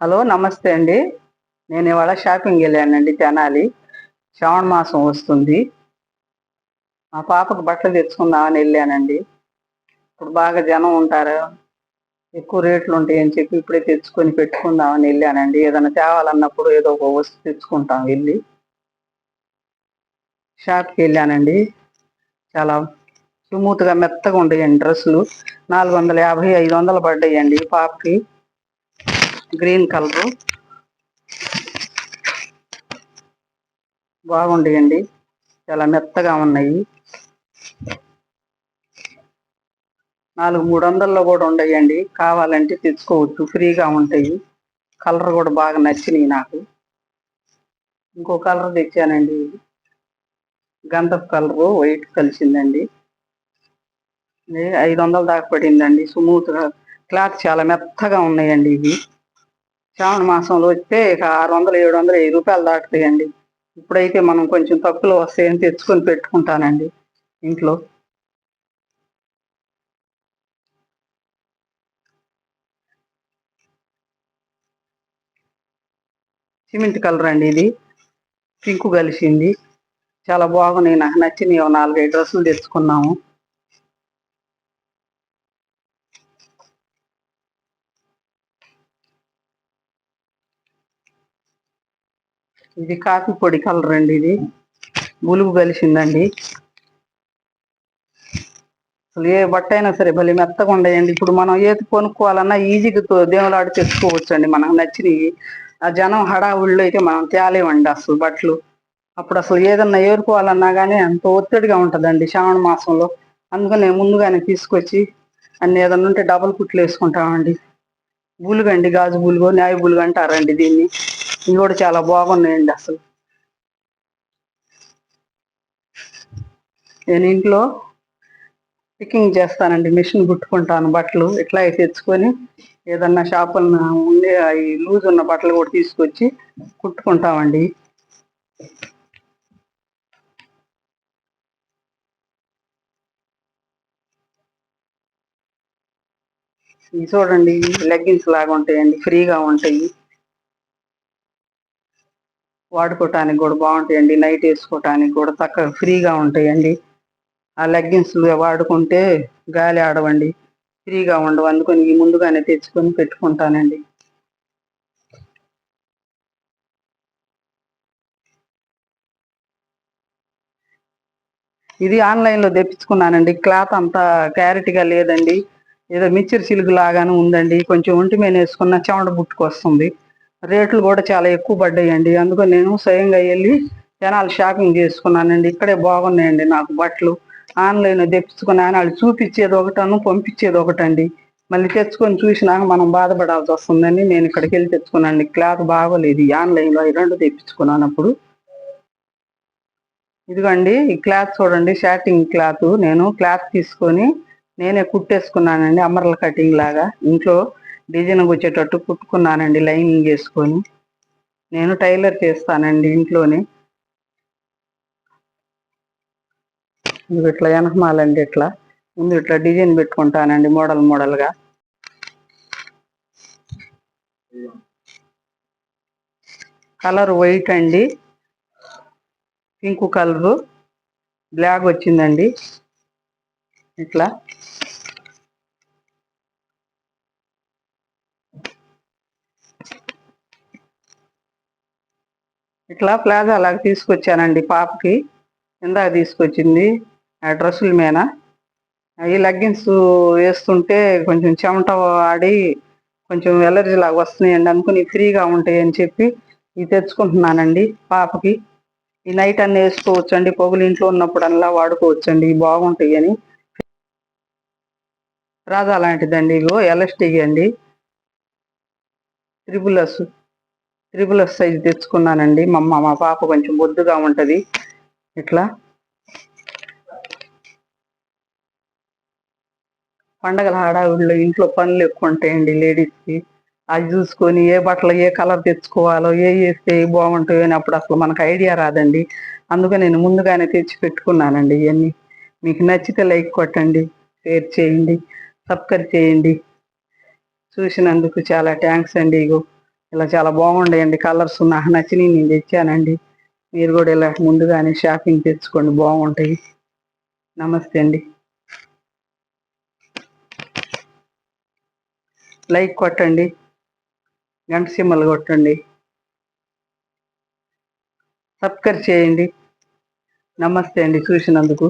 Hello నమస్తే అండి. నేను ఇవాళ షాపింగ్ వెళ్ళానండి తెనాలి. శ్రావణ మాసం వస్తుంది. మా పాపకు బట్టలు తెచ్చుకుందామని వెళ్ళానండి. ఇప్పుడు బాగా జనం ఉంటారు. ఎక్కువ రేట్లు ఉంటాయని చెప్పి ఇప్పుడే తెచ్చుకొని పెట్టుకుందామని వెళ్ళానండి. ఏదైనా తేవాలన్నప్పుడు ఏదో ఒక వస్తువు తెచ్చుకుంటాం వెళ్ళి. షాప్కి వెళ్ళానండి. చాలా స్మూత్గా మెత్తగా ఉండేయండి డ్రెస్సులు. నాలుగు వందల యాభై ఐదు వందలు పడ్డాయండి పాపకి. Green colour. బాగుండేయండి చాలా మెత్తగా ఉన్నాయి. నాలుగు మూడు వందల్లో కూడా ఉండయండి. కావాలంటే తెచ్చుకోవచ్చు. ఫ్రీగా ఉంటాయి. కలర్ కూడా బాగా నచ్చినాయి నాకు. ఇంకో కలర్ తెచ్చానండి. గంధపు కలరు వైట్ కలిసిందండి. ఐదు వందల దాకా పడిందండి. స్మూత్గా క్లాత్ చాలా మెత్తగా ఉన్నాయండి ఇవి. శ్రావణ మాసంలో వస్తే ఇక ఆరు వందలు ఏడు వందలు వెయ్యి రూపాయలు దాటుతాయండి. ఇప్పుడైతే మనం కొంచెం తక్కువలో వస్తాయని తెచ్చుకొని పెట్టుకుంటానండి ఇంట్లో. సిమెంట్ కలర్ అండి ఇది. పింక్ కలిసింది. చాలా బాగున్నాయి. నాకు నచ్చినాయి నాలుగైదు డ్రెస్సులు తెచ్చుకున్నాము. ఇది కాఫీ పొడి కలర్ అండి ఇది. బులుగు కలిసిందండి. అసలు ఏ బట్ట అయినా సరే భలే మెత్తగా ఉండయండి. ఇప్పుడు మనం ఏది కొనుక్కోవాలన్నా ఈజీగా దేవులాడి తెచ్చుకోవచ్చు అండి మనకు నచ్చినవి. ఆ జనం హడావుళ్ళు అయితే మనం తేలేమండి అసలు బట్టలు. అప్పుడు అసలు ఏదన్నా ఏరుకోవాలన్నా కానీ అంత ఒత్తిడిగా ఉంటుందండి శ్రావణ మాసంలో. అందుకని ముందుగానే తీసుకొచ్చి అన్ని ఏదన్నా ఉంటే డబల్ కుట్లు వేసుకుంటామండి. బులుగండి గాజు బులుగు న్యాయ బులుగు అంటారండి దీన్ని. ఇవి కూడా చాలా బాగున్నాయండి అసలు. నేను ఇంట్లో పికింగ్ చేస్తానండి మిషన్ కుట్టుకుంటాను బట్టలు ఇట్లా తెచ్చుకొని ఏదన్నా షాపులను ఉండే అవి లూజ్ ఉన్న బట్టలు కూడా తీసుకొచ్చి కుట్టుకుంటామండి. ఇవి చూడండి లెగ్గిన్స్ లాగా ఉంటాయండి ఫ్రీగా ఉంటాయి. వాడుకోవటానికి కూడా బాగుంటాయండి. నైట్ వేసుకోవటానికి కూడా తక్కువ ఫ్రీగా ఉంటాయండి. ఆ లెగ్గిన్స్ వాడుకుంటే గాలి ఆడవండి. ఫ్రీగా ఉండవు. అందుకని ముందుగానే తెచ్చుకొని పెట్టుకుంటానండి. ఇది ఆన్లైన్లో తెప్పించుకున్నానండి. క్లాత్ అంతా క్లారిటీగా లేదండి. ఏదో మిక్చర్ సిల్క్ లాగానే ఉందండి. కొంచెం ఒంటి మీద వేసుకున్న చెమట పుట్టుకొస్తుంది రేట్లు కూడా చాలా ఎక్కువ పడ్డాయండి. అందుకని నేను స్వయంగా వెళ్ళి జనాలు షాపింగ్ చేసుకున్నానండి. ఇక్కడే బాగున్నాయండి నాకు బట్టలు. ఆన్లైన్ తెప్పించుకున్నాను వాళ్ళు చూపించేది ఒకటను పంపించేది ఒకటండి. మళ్ళీ తెచ్చుకొని చూసినాక మనం బాధపడాల్సి వస్తుందని నేను ఇక్కడికి వెళ్ళి తెచ్చుకున్నాను క్లాత్ బాగోలేదు. ఆన్లైన్లో ఈ రెండు తెప్పించుకున్నాను అప్పుడు ఇదిగోండి ఈ క్లాత్ చూడండి షార్టింగ్ క్లాత్. నేను క్లాత్ తీసుకొని నేనే కుట్టేసుకున్నానండి. అమర్ల కటింగ్ లాగా. ఇంట్లో డిజైన్కి వచ్చేటట్టు కుట్టుకున్నానండి లైనింగ్ వేసుకొని నేను టైలర్ చేస్తానండి ఇంట్లోనే. ఇట్లా వెనకమాలండి ఇట్లా. ముందు ఇట్లా డిజైన్ పెట్టుకుంటానండి మోడల్ మోడల్గా. కలర్ వైట్ అండి. Pink colour. బ్లాక్ వచ్చిందండి. ఇట్లా. ఇట్లా ప్లాజా లాగా తీసుకొచ్చానండి పాపకి. ఇందాక తీసుకొచ్చింది. ఆ డ్రెస్సుల మీద. ఈ లెగ్గిన్స్ వేస్తుంటే కొంచెం చెమట ఆడి కొంచెం ఎలర్జీ లాగా వస్తున్నాయండి. అనుకుని ఫ్రీగా ఉంటాయి అని చెప్పి ఇది తెచ్చుకుంటున్నానండి పాపకి. ఈ నైట్ అన్నీ వేసుకోవచ్చు అండి పొగులు ఇంట్లో ఉన్నప్పుడల్లా వాడుకోవచ్చు అండి బాగుంటాయి అని రాజా లాంటిదండి ఇగో ఎలస్టిక్ అండి. Triple S. త్రిబుల్ సైజ్ తెచ్చుకున్నానండి. మా అమ్మ మా పాప కొంచెం బొద్దుగా ఉంటుంది. ఇట్లా పండగల హడావిడిలో ఇంట్లో పనులు ఎక్కువ ఉంటాయండి లేడీస్కి. అది చూసుకొని ఏ బట్టలు ఏ కలర్ తెచ్చుకోవాలో ఏ వేస్తే బాగుంటాయో అని అప్పుడు అసలు మనకు ఐడియా రాదండి. అందుకే నేను ముందుగానే తెచ్చి పెట్టుకున్నానండి ఇవన్నీ మీకు నచ్చితే లైక్ కొట్టండి షేర్ చేయండి సబ్స్క్రైబ్ చేయండి. చూసినందుకు చాలా థ్యాంక్స్ అండి ఇగో. ఇలా చాలా బాగుండేయండి. కలర్స్ నాకు నచ్చినవి నేను తెచ్చానండి. మీరు కూడా ఇలా ముందుగానే షాపింగ్ తెచ్చుకోండి. బాగుంటాయి. నమస్తే అండి. లైక్ కొట్టండి. గంట సిమ్మలు కొట్టండి. సబ్స్క్రైబ్ చేయండి. నమస్తే అండి. చూసినందుకు